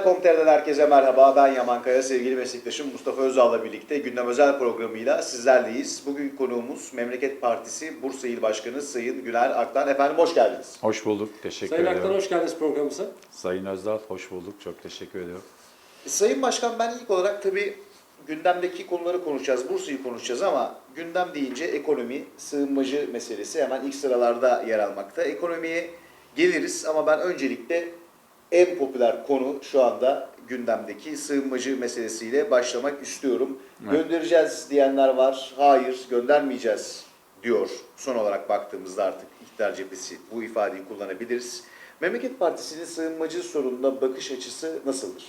Özel.com.tr'den herkese merhaba. Ben Yaman Kaya, sevgili meslektaşım Mustafa Özal'la birlikte Gündem Özel programıyla sizlerleyiz. Bugün konuğumuz Memleket Partisi Bursa İl Başkanı Sayın Güler Aktan. Efendim hoş geldiniz. Hoş bulduk. Teşekkür Sayın ediyorum. Aktan hoş geldiniz programımıza. Sayın Özdal hoş bulduk. Çok teşekkür ediyorum. Sayın Başkan ben ilk olarak tabii gündemdeki konuları konuşacağız, Bursa'yı konuşacağız ama gündem deyince ekonomi, sığınmacı meselesi hemen ilk sıralarda yer almakta. Ekonomiye geliriz ama ben öncelikle en popüler konu şu anda gündemdeki sığınmacı meselesiyle başlamak istiyorum. Evet. Göndereceğiz diyenler var, hayır göndermeyeceğiz diyor. Son olarak baktığımızda artık iktidar cephesi bu ifadeyi kullanabiliriz. Memleket Partisi'nin sığınmacı sorununa bakış açısı nasıldır?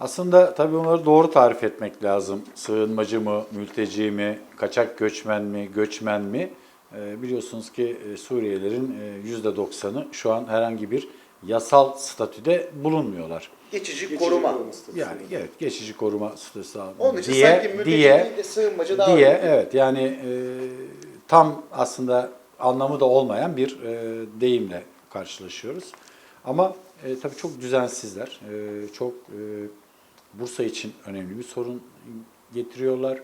Aslında tabii onları doğru tarif etmek lazım. Sığınmacı mı, mülteci mi, kaçak göçmen mi, göçmen mi? Ee, biliyorsunuz ki e, Suriyelilerin e, %90'ı şu an herhangi bir yasal statüde bulunmuyorlar. Geçici, Geçici koruma. koruma statüsü. Yani evet geçici koruma statüsü Onun için diye sanki mülteci diye değil de sığınmacı daha diye önemli. evet yani e, tam aslında anlamı da olmayan bir e, deyimle karşılaşıyoruz. Ama e, tabii çok düzensizler. E, çok e, Bursa için önemli bir sorun getiriyorlar.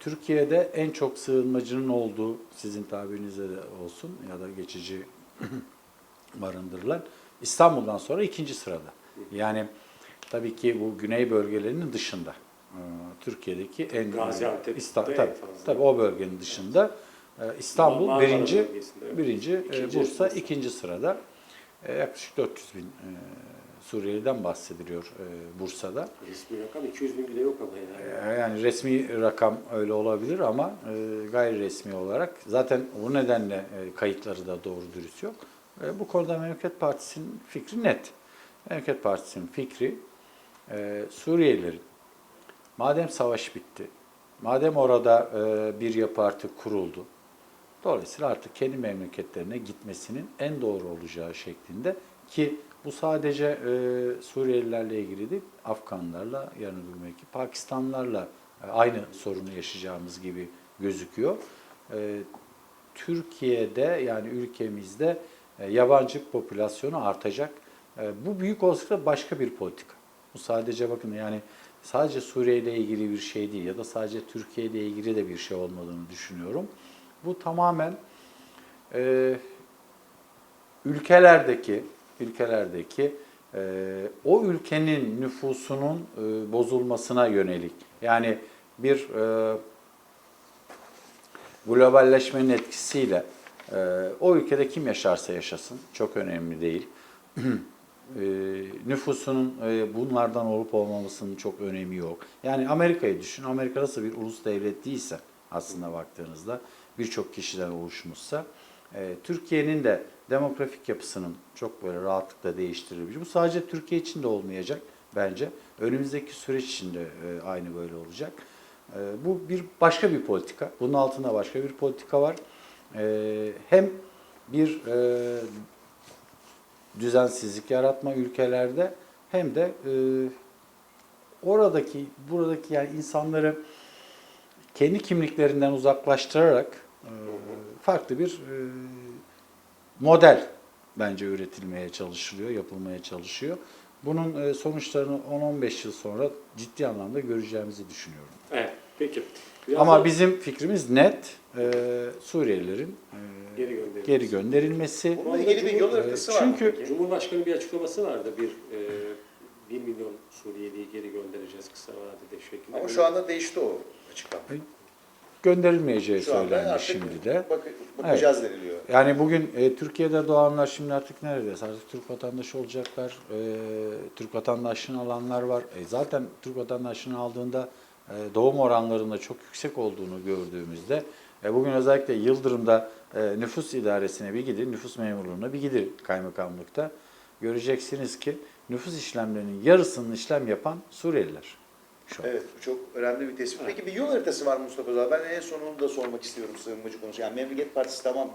Türkiye'de en çok sığınmacının olduğu sizin tabirinizde de olsun ya da geçici barındırılan İstanbul'dan sonra ikinci sırada. Yani tabii ki bu güney bölgelerinin dışında. Ee, Türkiye'deki en Gaziantep'te İsta- en tabii, tabii o bölgenin dışında e, İstanbul Marmara birinci, birinci, e, İkinci Bursa ikinci sırada. E, Yaklaşık 400 bin Suriyeliden bahsediliyor Bursa'da. Resmi rakam 200 bin bile yok ama yani. Yani resmi rakam öyle olabilir ama gayri resmi olarak zaten bu nedenle kayıtları da doğru dürüst yok. E, Bu konuda Memleket Partisi'nin fikri net. Memleket Partisi'nin fikri e, Suriyelilerin madem savaş bitti, madem orada e, bir yapı artık kuruldu, dolayısıyla artık kendi memleketlerine gitmesinin en doğru olacağı şeklinde ki bu sadece e, Suriyelilerle ilgili değil, Afganlarla, yarın öbür belki Pakistanlarla e, aynı sorunu yaşayacağımız gibi gözüküyor. E, Türkiye'de yani ülkemizde yabancı popülasyonu artacak. E, bu büyük olasılıkla başka bir politika. Bu sadece bakın yani sadece Suriye ile ilgili bir şey değil ya da sadece Türkiye ile ilgili de bir şey olmadığını düşünüyorum. Bu tamamen e, ülkelerdeki ülkelerdeki e, o ülkenin nüfusunun e, bozulmasına yönelik. Yani bir e, globalleşmenin etkisiyle e, o ülkede kim yaşarsa yaşasın çok önemli değil. e, nüfusunun e, bunlardan olup olmamasının çok önemi yok. Yani Amerika'yı düşün. Amerika nasıl bir ulus devlet değilse aslında baktığınızda birçok kişiden oluşmuşsa e, Türkiye'nin de demografik yapısının çok böyle rahatlıkla değiştirilebilir. Bu sadece Türkiye için de olmayacak bence. Önümüzdeki süreç için de e, aynı böyle olacak. Bu bir başka bir politika. Bunun altında başka bir politika var. E, hem bir e, düzensizlik yaratma ülkelerde hem de e, oradaki buradaki yani insanları kendi kimliklerinden uzaklaştırarak e, farklı bir e, model bence üretilmeye çalışılıyor, yapılmaya çalışıyor. Bunun e, sonuçlarını 10-15 yıl sonra ciddi anlamda göreceğimizi düşünüyorum. Evet, peki. Biraz Ama da bizim fikrimiz net. E, Suriyelilerin e, Geri gönderilmesi. geri gönderilmesi. Bununla ilgili bir yol haritası var Çünkü- peki? Cumhurbaşkanı bir açıklaması vardı. Bir e, 1 milyon Suriyeliyi geri göndereceğiz kısa vadede şeklinde. Ama şu anda değişti o açıklama. gönderilmeyeceği Şu söylendi artık şimdi de. bak- bakacağız deniliyor. Yani bugün e, Türkiye'de doğanlar şimdi artık neredeyse artık Türk vatandaşı olacaklar. E, Türk vatandaşlığını alanlar var. E, zaten Türk vatandaşlığını aldığında doğum oranlarında çok yüksek olduğunu gördüğümüzde e, bugün özellikle Yıldırım'da e, nüfus idaresine bir gidin, nüfus memurluğuna bir gidin kaymakamlıkta. Göreceksiniz ki nüfus işlemlerinin yarısını işlem yapan Suriyeliler. Şu an. Evet, bu çok önemli bir tespit. Peki bir yol haritası var Mustafa Özel. Ben en sonunu da sormak istiyorum sığınmacı konusu. Yani Memleket Partisi tamam,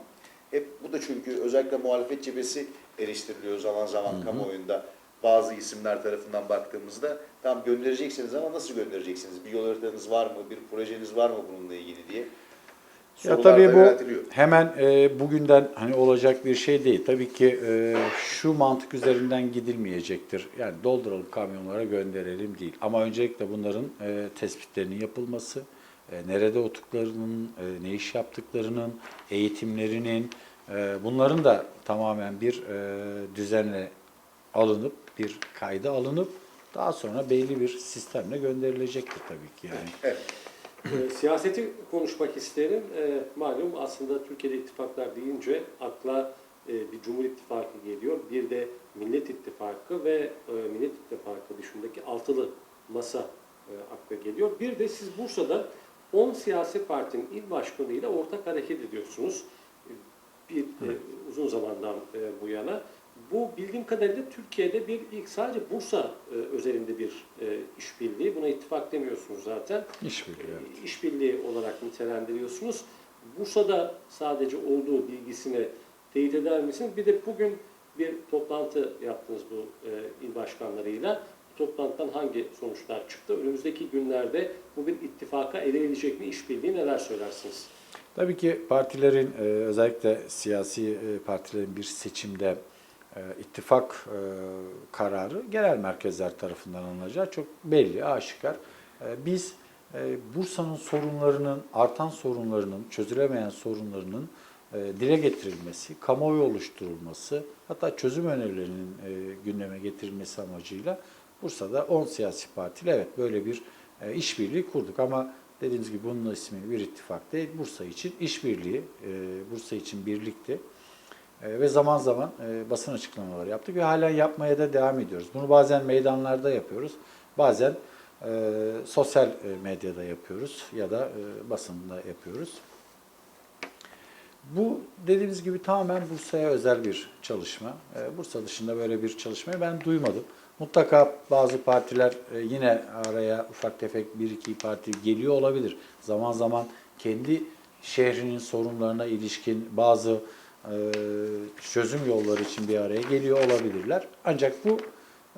hep bu da çünkü özellikle muhalefet cephesi eleştiriliyor zaman zaman kamuoyunda. Bazı isimler tarafından baktığımızda tam göndereceksiniz ama nasıl göndereceksiniz? Bir yol haritanız var mı? Bir projeniz var mı bununla ilgili diye. Ya tabii bu hemen e, bugünden hani olacak bir şey değil. Tabii ki e, şu mantık üzerinden gidilmeyecektir. Yani dolduralım kamyonlara gönderelim değil. Ama öncelikle bunların e, tespitlerinin yapılması, e, nerede olduklarının, e, ne iş yaptıklarının, eğitimlerinin, e, bunların da tamamen bir e, düzenle alınıp, bir kayda alınıp daha sonra belli bir sistemle gönderilecektir tabii ki yani. Evet. E, siyaseti konuşmak isterim. E, malum aslında Türkiye'de ittifaklar deyince akla e, bir Cumhur İttifakı geliyor. Bir de Millet İttifakı ve e, Millet İttifakı dışındaki altılı masa e, akla geliyor. Bir de siz Bursa'da 10 siyasi partinin il başkanıyla ortak hareket ediyorsunuz. Bir e, uzun zamandan e, bu yana. Bu bildiğim kadarıyla Türkiye'de bir ilk sadece Bursa e, özelinde bir e, işbirliği. Buna ittifak demiyorsunuz zaten. İşbirliği. evet. E, işbirliği olarak nitelendiriyorsunuz. Bursa'da sadece olduğu bilgisini teyit eder misiniz? Bir de bugün bir toplantı yaptınız bu e, il başkanlarıyla. Bu toplantıdan hangi sonuçlar çıktı? Önümüzdeki günlerde bu bir ittifaka erilecek mi işbirliği neler söylersiniz? Tabii ki partilerin e, özellikle siyasi e, partilerin bir seçimde e, ittifak e, kararı genel merkezler tarafından alınacağı çok belli, aşikar. E, Biz e, Bursa'nın sorunlarının, artan sorunlarının, çözülemeyen sorunlarının e, dile getirilmesi, kamuoyu oluşturulması, hatta çözüm önerilerinin e, gündeme getirilmesi amacıyla Bursa'da 10 siyasi partiyle evet böyle bir e, işbirliği kurduk ama dediğimiz gibi bunun ismi bir ittifak değil, Bursa için işbirliği, e, Bursa için birlikti. E, ve zaman zaman e, basın açıklamaları yaptık ve halen yapmaya da devam ediyoruz. Bunu bazen meydanlarda yapıyoruz, bazen e, sosyal medyada yapıyoruz ya da basında yapıyoruz. Bu dediğimiz gibi tamamen Bursa'ya özel bir çalışma. Bursa dışında böyle bir çalışmayı ben duymadım. Mutlaka bazı partiler yine araya ufak tefek bir iki parti geliyor olabilir. Zaman zaman kendi şehrinin sorunlarına ilişkin bazı çözüm yolları için bir araya geliyor olabilirler. Ancak bu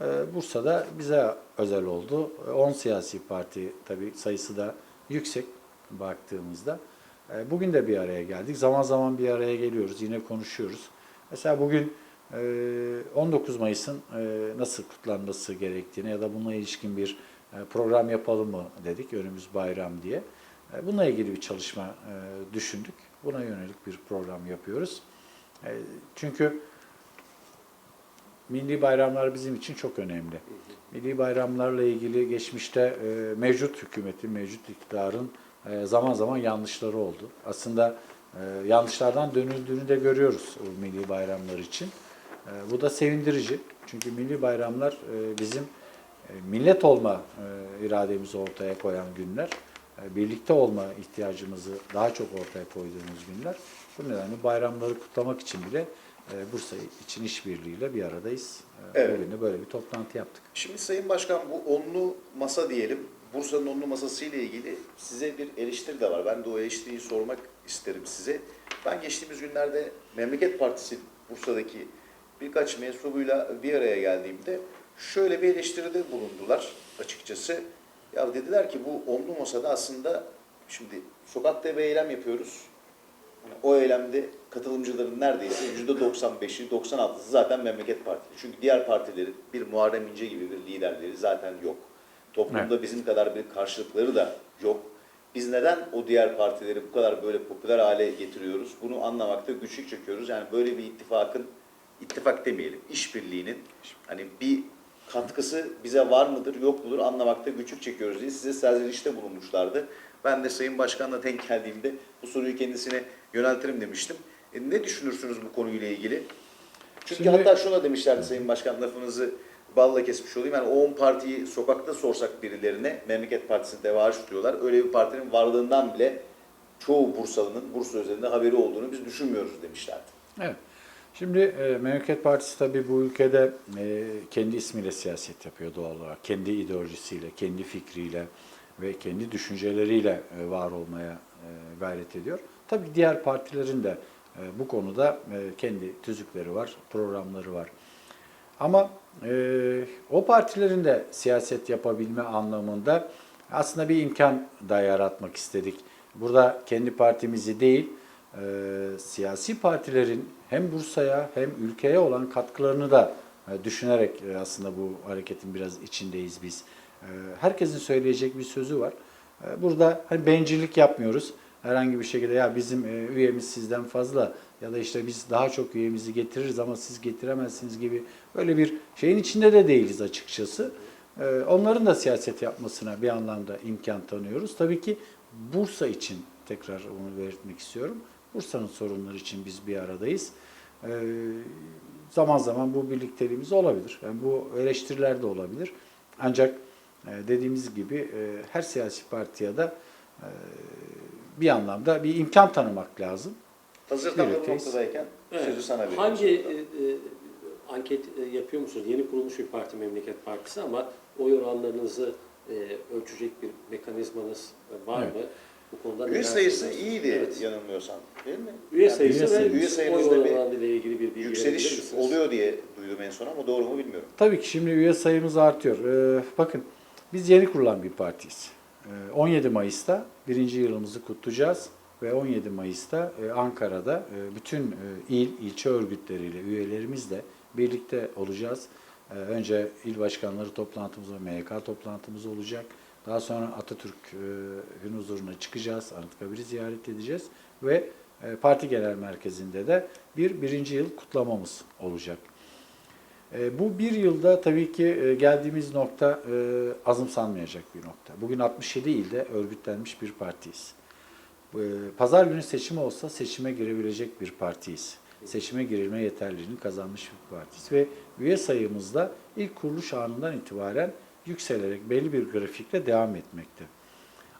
e, Bursa'da bize özel oldu. E, 10 siyasi parti tabii sayısı da yüksek baktığımızda. E, Bugün de bir araya geldik. Zaman zaman bir araya geliyoruz. Yine konuşuyoruz. Mesela bugün e, 19 Mayıs'ın e, nasıl kutlanması gerektiğini ya da bununla ilişkin bir program yapalım mı dedik önümüz bayram diye. Bununla ilgili bir çalışma düşündük. Buna yönelik bir program yapıyoruz. E, Çünkü milli bayramlar bizim için çok önemli. Milli bayramlarla ilgili geçmişte e, mevcut hükümetin, mevcut iktidarın e, zaman zaman yanlışları oldu. Aslında yanlışlardan dönüldüğünü de görüyoruz o milli bayramlar için. Bu da sevindirici. Çünkü milli bayramlar bizim millet olma irademizi ortaya koyan günler. Birlikte olma ihtiyacımızı daha çok ortaya koyduğumuz günler. Bu nedenle bayramları kutlamak için bile e, Bursa için işbirliğiyle bir aradayız. E, Evet. Bugün de böyle bir toplantı yaptık. Şimdi Sayın Başkan bu onlu masa diyelim. Bursa'nın onlu masası ile ilgili size bir eleştiri de var. Ben de o eleştiriyi sormak isterim size. Ben geçtiğimiz günlerde Memleket Partisi Bursa'daki birkaç mensubuyla bir araya geldiğimde şöyle bir eleştiride bulundular açıkçası. Ya dediler ki bu onlu masada aslında şimdi sokakta bir eylem yapıyoruz. O eylemde katılımcıların neredeyse %95'i, 96'sı zaten Memleket Partili. Çünkü diğer partilerin bir Muharrem İnce gibi bir liderleri zaten yok. Toplumda bizim kadar bir karşılıkları da yok. Biz neden o diğer partileri bu kadar böyle popüler hale getiriyoruz? Bunu anlamakta güçlük çekiyoruz. Yani böyle bir ittifakın, ittifak demeyelim, işbirliğinin hani bir katkısı bize var mıdır, yok mudur anlamakta güçlük çekiyoruz diye size serzenişte bulunmuşlardı. Ben de Sayın Başkan'la denk geldiğimde bu soruyu kendisine yöneltirim demiştim. E, ne düşünürsünüz bu konuyla ilgili? Çünkü Şimdi- hatta şuna demişlerdi Sayın Başkan lafınızı balla kesmiş olayım. Yani o 10 partiyi sokakta sorsak birilerine Memleket Partisi'ni devaş tutuyorlar. Öyle bir partinin varlığından bile çoğu Bursalı'nın Bursa özelinde haberi olduğunu biz düşünmüyoruz demişlerdi. Evet. Şimdi e, Memleket Partisi tabii bu ülkede e, kendi ismiyle siyaset yapıyor doğal olarak. Kendi ideolojisiyle, kendi fikriyle ve kendi düşünceleriyle e, var olmaya e, gayret ediyor. Tabii diğer partilerin de e, bu konuda kendi tüzükleri var, programları var. Ama o partilerin de siyaset yapabilme anlamında aslında bir imkan da yaratmak istedik. burada kendi partimizi değil, siyasi partilerin hem Bursa'ya hem ülkeye olan katkılarını da düşünerek aslında bu hareketin biraz içindeyiz biz. E, herkesin söyleyecek bir sözü var. E, burada hani bencillik yapmıyoruz. Herhangi bir şekilde ya bizim e, üyemiz sizden fazla ya da işte biz daha çok üyemizi getiririz ama siz getiremezsiniz gibi böyle bir şeyin içinde de değiliz açıkçası. E, onların da siyaset yapmasına bir anlamda imkan tanıyoruz. Tabii ki Bursa için tekrar onu belirtmek istiyorum. Bursa'nın sorunları için biz bir aradayız. Zaman zaman bu birlikteliğimiz olabilir. Yani bu eleştiriler de olabilir. Ancak dediğimiz gibi e, her siyasi partiye de e, bir anlamda bir imkan tanımak lazım. Hazır tam bu noktadayken Evet. sözü sana veriyorum. Hangi e, e, anket e, yapıyor musunuz? Yeni kurulmuş bir parti Memleket Partisi ama oy oranlarınızı e, ölçecek bir mekanizmanız e, var Evet. mı? Bu konuda Üye sayısı iyiydi Evet. yanılmıyorsam değil mi? Üye Yani sayısı üye ve sayımız. Üye sayımızda bir ile ilgili bir bilgi Yükseliş oluyor diye duydum en son ama doğru mu bilmiyorum. Tabii ki şimdi üye sayımız artıyor. Ee, bakın biz yeni kurulan bir partiyiz. Ee, 17 Mayıs'ta birinci yılımızı kutlayacağız ve 17 Mayıs'ta e, Ankara'da e, bütün e, il, ilçe örgütleriyle, üyelerimizle birlikte olacağız. Ee, önce il başkanları toplantımız ve MYK toplantımız olacak. Daha sonra Atatürk'ün huzuruna çıkacağız, Anıtkabir'i ziyaret edeceğiz ve parti genel merkezinde de bir birinci yıl kutlamamız olacak. E, Bu bir yılda tabii ki e, geldiğimiz nokta e, azımsanmayacak bir nokta. Bugün 67 ilde örgütlenmiş bir partiyiz. Pazar günü seçim olsa seçime girebilecek bir partiyiz. Seçime girilme yeterliliğini kazanmış bir partiyiz. Ve üye sayımızda ilk kuruluş anından itibaren yükselerek belli bir grafikle devam etmekte.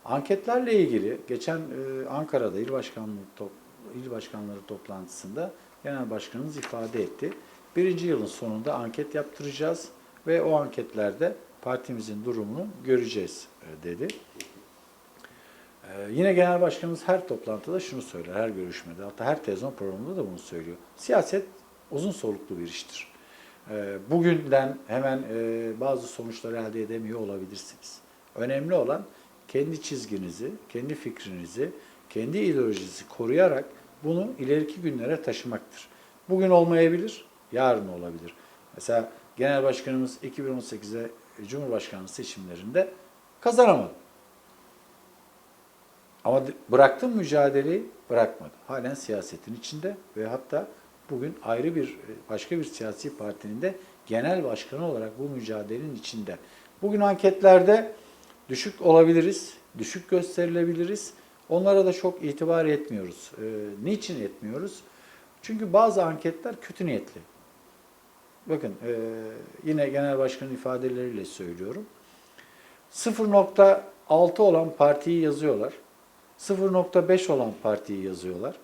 Anketlerle ilgili geçen Ankara'da il başkanlığı il başkanları toplantısında genel başkanımız ifade etti. Birinci yılın sonunda anket yaptıracağız ve o anketlerde partimizin durumunu göreceğiz e, dedi. E, yine genel başkanımız her toplantıda şunu söyler, her görüşmede, hatta her televizyon programında da bunu söylüyor. Siyaset uzun soluklu bir iştir. E, bugünden hemen e, bazı sonuçlar elde edemiyor olabilirsiniz. Önemli olan kendi çizginizi, kendi fikrinizi, kendi ideolojinizi koruyarak bunu ileriki günlere taşımaktır. Bugün olmayabilir, yarın olabilir. Mesela Genel Başkanımız 2018'e Cumhurbaşkanlığı seçimlerinde kazanamadı. Ama bıraktım mücadeleyi, bırakmadı. Halen siyasetin içinde ve hatta bugün ayrı bir başka bir siyasi partinin de genel başkanı olarak bu mücadelenin içinde. Bugün anketlerde düşük olabiliriz, düşük gösterilebiliriz. Onlara da çok itibar etmiyoruz. Ee, niçin etmiyoruz? Çünkü bazı anketler kötü niyetli. Bakın e, yine genel başkanın ifadeleriyle söylüyorum. 0.6 olan partiyi yazıyorlar. 0.5 olan partiyi yazıyorlar.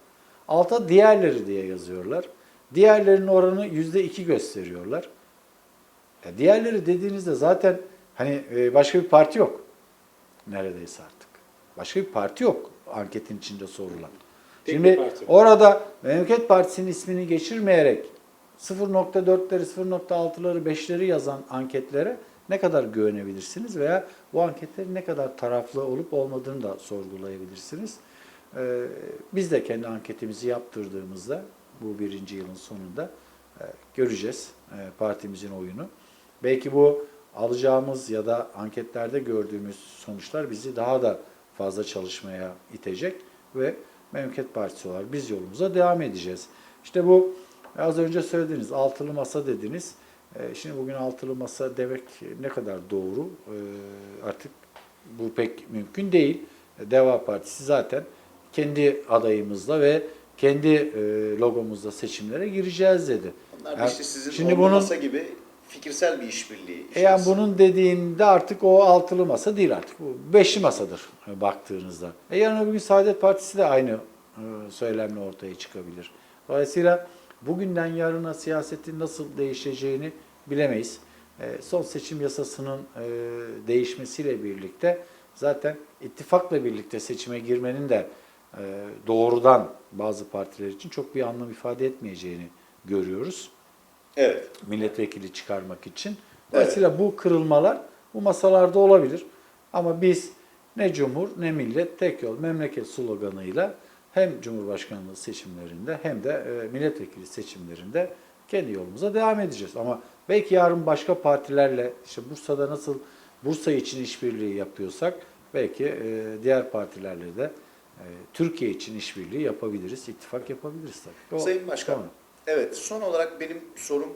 Alta diğerleri diye yazıyorlar. Diğerlerinin oranı %2 gösteriyorlar. Ya diğerleri dediğinizde zaten hani e, başka bir parti yok. Neredeyse artık. Başka bir parti yok anketin içinde sorulan. Tek Şimdi orada Memleket Partisi'nin ismini geçirmeyerek 0.4'leri, 0.6'ları, 5'leri yazan anketlere ne kadar güvenebilirsiniz veya bu anketlerin ne kadar taraflı olup olmadığını da sorgulayabilirsiniz. Ee, biz de kendi anketimizi yaptırdığımızda bu birinci yılın sonunda e, göreceğiz e, partimizin oyunu. Belki bu alacağımız ya da anketlerde gördüğümüz sonuçlar bizi daha da fazla çalışmaya itecek ve Memleket Partisi olarak biz yolumuza devam edeceğiz. İşte bu az önce söylediğiniz altılı masa dediniz. E, Şimdi bugün altılı masa demek ne kadar doğru e, artık bu pek mümkün değil. Deva Partisi zaten kendi adayımızla ve kendi e, logomuzla seçimlere gireceğiz dedi. Onlar da Ya, işte sizin şimdi bunun- masa gibi fikirsel bir işbirliği. E yani bunun dediğinde artık o altılı masa değil artık. Bu beşli masadır e, baktığınızda. E yarın öbür gün Saadet Partisi de aynı e, söylemle ortaya çıkabilir. Dolayısıyla bugünden yarına siyasetin nasıl değişeceğini bilemeyiz. E, son seçim yasasının e, değişmesiyle birlikte zaten ittifakla birlikte seçime girmenin de e, doğrudan bazı partiler için çok bir anlam ifade etmeyeceğini görüyoruz Evet. milletvekili çıkarmak için. Dolayısıyla bu kırılmalar bu masalarda olabilir. Ama biz ne cumhur ne millet tek yol memleket sloganıyla hem Cumhurbaşkanlığı seçimlerinde hem de e, milletvekili seçimlerinde kendi yolumuza devam edeceğiz. Ama belki yarın başka partilerle işte Bursa'da nasıl Bursa için işbirliği yapıyorsak belki e, diğer partilerle de e, Türkiye için işbirliği yapabiliriz, ittifak yapabiliriz tabii. O Sayın Başkan, sonra. evet son olarak benim sorum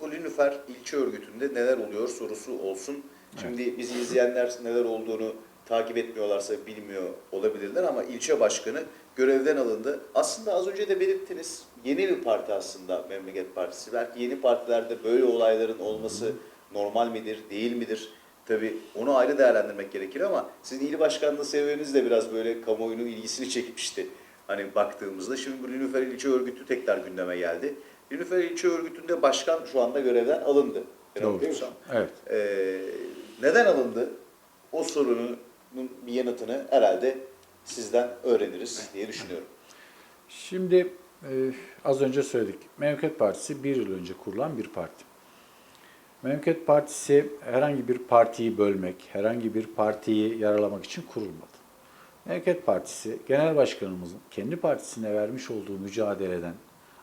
bu Lünifer ilçe örgütünde neler oluyor sorusu olsun. Şimdi bizi izleyenler neler olduğunu takip etmiyorlarsa bilmiyor olabilirler ama ilçe başkanı görevden alındı. Aslında az önce de belirttiniz yeni bir parti aslında Memleket Partisi. Belki yeni partilerde böyle olayların olması normal midir, değil midir? Tabii onu ayrı değerlendirmek gerekir ama sizin il başkanlığı seviyeniz de biraz böyle kamuoyunun ilgisini çekmişti. Hani baktığımızda şimdi bu Nilüfer İlçe Örgütü tekrar gündeme geldi. Nilüfer İlçe Örgütü'nde başkan şu anda görevden alındı. Doğru. Evet. Ee, neden alındı? O sorunun bir yanıtını herhalde sizden öğreniriz diye düşünüyorum. Şimdi e, az önce söyledik. Memleket Partisi bir yıl önce kurulan bir parti. Memleket Partisi herhangi bir partiyi bölmek, herhangi bir partiyi yaralamak için kurulmadı. Memleket Partisi Genel Başkanımızın kendi partisine vermiş olduğu mücadeleden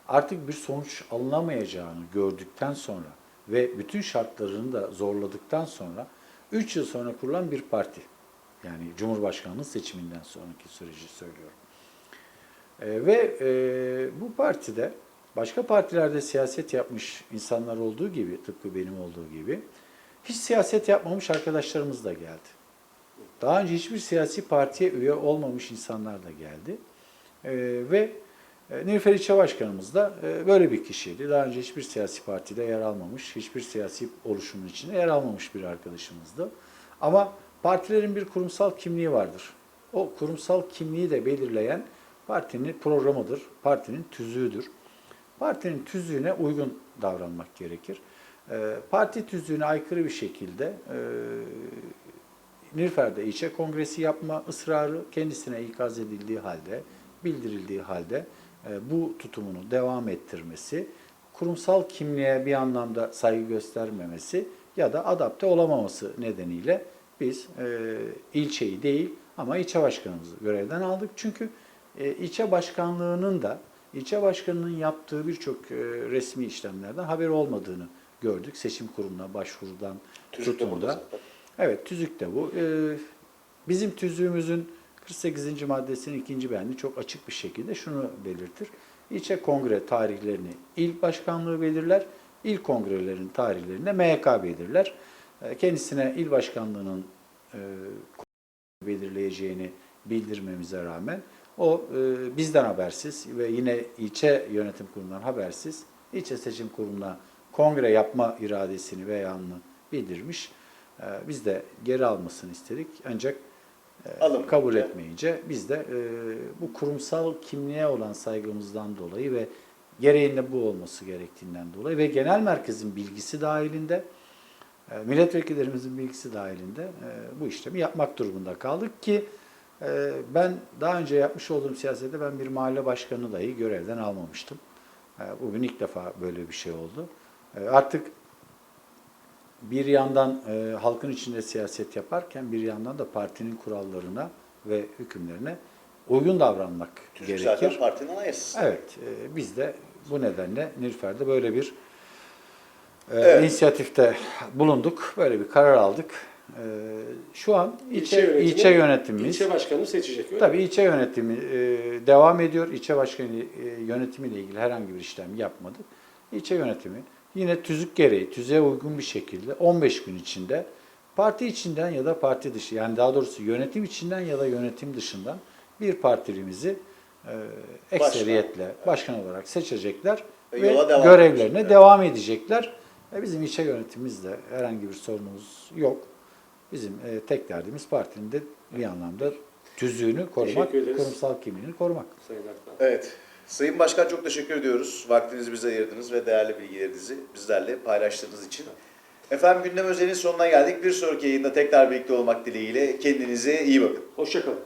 artık bir sonuç alınamayacağını gördükten sonra ve bütün şartlarını da zorladıktan sonra 3 yıl sonra kurulan bir parti. Yani Cumhurbaşkanlığı seçiminden sonraki süreci söylüyorum. E, ve e, bu partide başka partilerde siyaset yapmış insanlar olduğu gibi, tıpkı benim olduğu gibi, hiç siyaset yapmamış arkadaşlarımız da geldi. Daha önce hiçbir siyasi partiye üye olmamış insanlar da geldi. E, ve Nilüfer İlçe Başkanımız da e, böyle bir kişiydi. Daha önce hiçbir siyasi partide yer almamış, hiçbir siyasi oluşumun içinde yer almamış bir arkadaşımızdı. Ama partilerin bir kurumsal kimliği vardır. O kurumsal kimliği de belirleyen partinin programıdır, partinin tüzüğüdür. Partinin tüzüğüne uygun davranmak gerekir. Ee, Parti tüzüğüne aykırı bir şekilde e, Nilüfer'de ilçe kongresi yapma ısrarı kendisine ikaz edildiği halde, bildirildiği halde e, bu tutumunu devam ettirmesi, kurumsal kimliğe bir anlamda saygı göstermemesi ya da adapte olamaması nedeniyle biz e, ilçeyi değil ama ilçe başkanımızı görevden aldık. Çünkü e, ilçe başkanlığının da ilçe başkanının yaptığı birçok e, resmi işlemlerden haberi olmadığını gördük. Seçim kuruluna başvurudan Tüzükte tutun da. Evet tüzük de bu. Ee, bizim tüzüğümüzün 48. maddesinin ikinci bendi çok açık bir şekilde şunu belirtir. İlçe kongre tarihlerini il başkanlığı belirler. İl kongrelerin tarihlerini de MYK belirler. Ee, Kendisine il başkanlığının e, belirleyeceğini bildirmemize rağmen o e, bizden habersiz ve yine ilçe yönetim kurulundan habersiz ilçe seçim kuruluna kongre yapma iradesini ve yanını bildirmiş. E, biz de geri almasını istedik ancak e, Alınmayınca. kabul etmeyince biz de e, bu kurumsal kimliğe olan saygımızdan dolayı ve gereğinde bu olması gerektiğinden dolayı ve genel merkezin bilgisi dahilinde e, milletvekillerimizin bilgisi dahilinde e, bu işlemi yapmak durumunda kaldık ki e, ben daha önce yapmış olduğum siyasette ben bir mahalle başkanı dahi görevden almamıştım. E, Bugün ilk defa böyle bir şey oldu. Artık bir yandan halkın içinde siyaset yaparken bir yandan da partinin kurallarına ve hükümlerine uygun davranmak Tüzük gerekir. zaten partinin anayasası. Evet, biz de bu nedenle Nilüfer'de böyle bir Evet. inisiyatifte bulunduk, böyle bir karar aldık. E, şu an ilçe, yönetimi- ilçe yönetimimiz, İlçe başkanı seçecek öyle tabii ilçe yönetimi e, devam ediyor. İlçe başkanı e, yönetimiyle ilgili herhangi bir işlem yapmadık. İlçe yönetimi yine tüzük gereği, tüzüğe uygun bir şekilde 15 gün içinde parti içinden ya da parti dışı, yani daha doğrusu yönetim içinden ya da yönetim dışından bir partilimizi e, ekseriyetle başkan olarak seçecekler Ve ve, devam görevlerine edecekler. devam edecekler. E, bizim ilçe yönetimimizde herhangi bir sorunumuz yok. Bizim e, tek derdimiz partinin de bir anlamda tüzüğünü korumak, Teşekkür ederiz. kurumsal kimliğini korumak. Sayın Aktan. Evet. Sayın Başkan çok teşekkür ediyoruz. Vaktinizi bize ayırdınız ve değerli bilgilerinizi bizlerle paylaştığınız için. Efendim gündem özelinin sonuna geldik. Bir sonraki yayında tekrar birlikte olmak dileğiyle kendinize iyi bakın. Hoşçakalın.